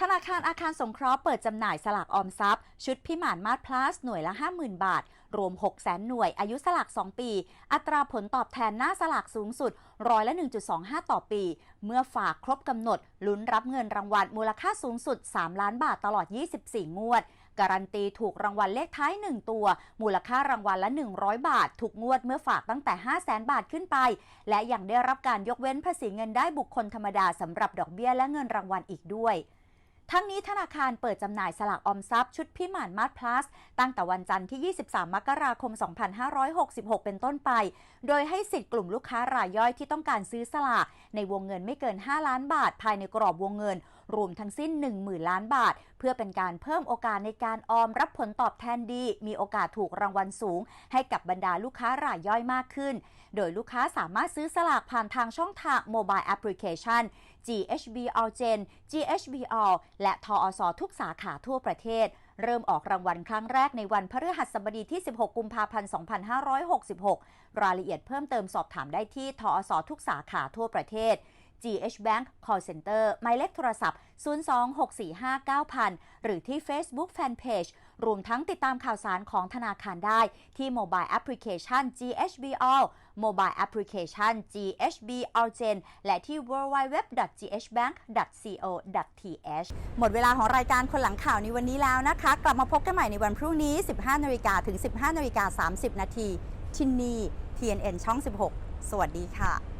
ธนาคารอาคารสงเคราะห์เปิดจำหน่ายสลากออมทรัพย์ ชุดพิมานมาศพลัสหน่วยละ 50,000 บาท รวม 600,000หน่วย อายุสลาก 2 ปี อัตราผลตอบแทนหน้าสลากสูงสุดร้อยละ 1.25 ต่อปี เมื่อฝากครบกำหนด ลุ้นรับเงินรางวัลมูลค่าสูงสุด 3 ล้านบาทตลอด 24 งวด การันตีถูกรางวัลเลขท้าย 1 ตัว มูลค่ารางวัลละ 100 บาท ถูกงวดเมื่อฝากตั้งแต่ 500,000บาทขึ้นไป และยังได้รับการยกเว้นภาษีเงินได้บุคคลธรรมดาสำหรับดอกเบี้ยและเงินรางวัลอีกด้วย ทั้งนี้ธนาคารเปิดจำหน่ายสลากออมทรัพย์ชุดพิมานมาศพลัสตั้งแต่วันจันทร์ที่ 23 มกราคม 2566 เป็นต้นไป โดยให้สิทธิ์กลุ่มลูกค้ารายย่อยที่ต้องการซื้อสลากในวงเงินไม่เกิน 5 ล้านบาท ภายในกรอบวงเงิน รวมทั้งสิ้น 10,000 ล้านบาท เพื่อเป็นการเพิ่มโอกาสในการออมรับผลตอบแทนดี มีโอกาสถูกรางวัลสูง ให้กับบรรดาลูกค้ารายย่อยมากขึ้น โดยลูกค้าสามารถซื้อสลากผ่านทางช่องทางโมบายแอปพลิเคชัน GHB All Gen GHB All และทอสทุกสาขาทั่วประเทศเริ่มออกรางวัลครั้งแรกในวันพฤหัสบดีที่ 16 กุมภาพันธ์ 2566 รายละเอียดเพิ่มเติมสอบถามได้ที่ทอสทุกสาขาทั่วประเทศ GH Bank Call Center หมายเลขโทรศัพท์ 026459000 หรือที่ Facebook Fanpage รวมทั้งติดตามข่าวสารของธนาคารได้ที่ Mobile Application GHB All Mobile Application GHB All Gen และที่ www.ghbank.co.th หมดเวลาของรายการคนหลังข่าวในวันนี้แล้วนะคะ กลับมาพบกันใหม่ในวันพรุ่งนี้ 15นาฬิกาถึง 15นาฬิกา30 นาทีที่นี่ TNN ช่อง 16 สวัสดีค่ะ